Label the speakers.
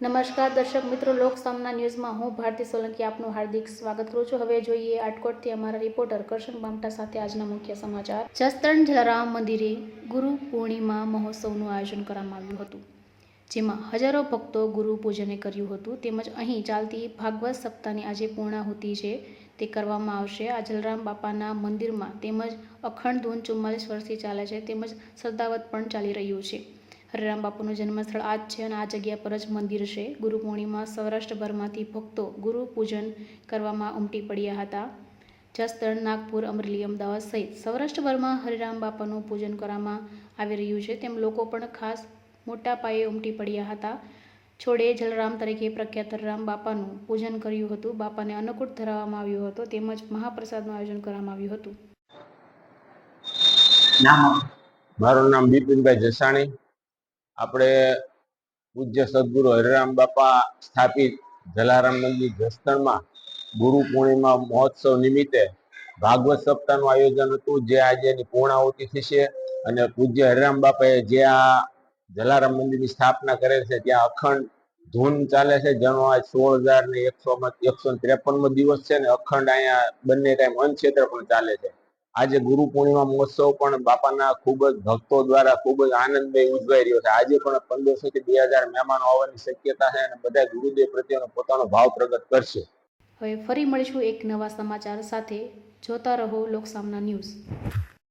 Speaker 1: નમસ્કાર દર્શક મિત્રો, લોક સામના ન્યૂઝમાં હું ભારતી સોલંકી આપનું હાર્દિક સ્વાગત કરું છું. હવે જોઈએ આટકોટથી અમારા રિપોર્ટર કરશન બામટા સાથે આજના મુખ્ય સમાચાર. જસદણ જલારામ મંદિરે ગુરુ પૂર્ણિમા મહોત્સવનું આયોજન કરવામાં આવ્યું હતું, જેમાં હજારો ભક્તો ગુરુ પૂજને કર્યું હતું. તેમજ અહીં ચાલતી ભાગવત સપ્તાહની આજે પૂર્ણાહુતિ છે તે કરવામાં આવશે. આ જલરામ બાપાના મંદિરમાં તેમજ અખંડ ધૂન ચુમ્માલીસ વર્ષથી ચાલે છે. તેમજ શ્રદ્ધાવત પણ ચાલી રહ્યું છે. હરિરામ બાપુનું જન્મસ્થળ આ જ છે અને આ જગ્યા પર જ મંદિર છે. ગુરુ પૂર્ણિમા સૌરાષ્ટ્રભરમાંથી ભક્તો ગુરુ પૂજન કરવામાં ઉમટી પડ્યા હતા. જસદણ નાગપુર અમરેલી અમદાવાદ સહિત સૌરાષ્ટ્રભરમાં હરિરામ બાપાનું પૂજન કરવામાં આવી રહ્યું છે. તેમ લોકો પણ ખાસ મોટા પાયે ઉમટી પડ્યા હતા. છોડે જલરામ તરીકે પ્રખ્યાત હરિરામ બાપાનું પૂજન કર્યું હતું. બાપાને અન્નકૂટ ધરાવવામાં આવ્યો હતો. તેમજ મહાપ્રસાદનું આયોજન કરવામાં આવ્યું હતું.
Speaker 2: નામ
Speaker 3: મારું નામ બિપિનભાઈ જસાણી. આપણે પૂજ્ય સદગુરુ હરિરામ બાપા સ્થાપિત જલારામ મંદિર જસદણમાં ગુરુ પૂર્ણિમા મહોત્સવ નિમિત્તે ભાગવત સપ્તાહનું આયોજન હતું. જે આજે એની પૂર્ણાહુતિ થશે અને પૂજ્ય હરિરામ બાપાએ જે આ જલારામ મંદિરની સ્થાપના કરેલ છે, ત્યાં અખંડ ધૂન ચાલે છે. જેનો આજ સોળ હજાર ને એકસો એકસો ત્રેપનમો દિવસ છે ને અખંડ અહીંયા બંને ટાઈમ અન્નક્ષેત્ર પણ ચાલે છે. આજે ગુરુ પૂર્ણિમા મહોત્સવ પણ બાપાના ખૂબ જ ભક્તો દ્વારા ખૂબ જ આનંદમય ઉજવાઈ રહ્યો છે. આજે પણ પંદરસો થી બે હજાર મહેમાનો આવવાની શક્યતા છે અને બધા ગુરુદેવ પ્રત્યેનો પોતાનો ભાવ પ્રગટ કરશે.
Speaker 1: હવે ફરી મળીશું એક નવા સમાચાર સાથે. જોતા રહો લોકસામના ન્યૂઝ.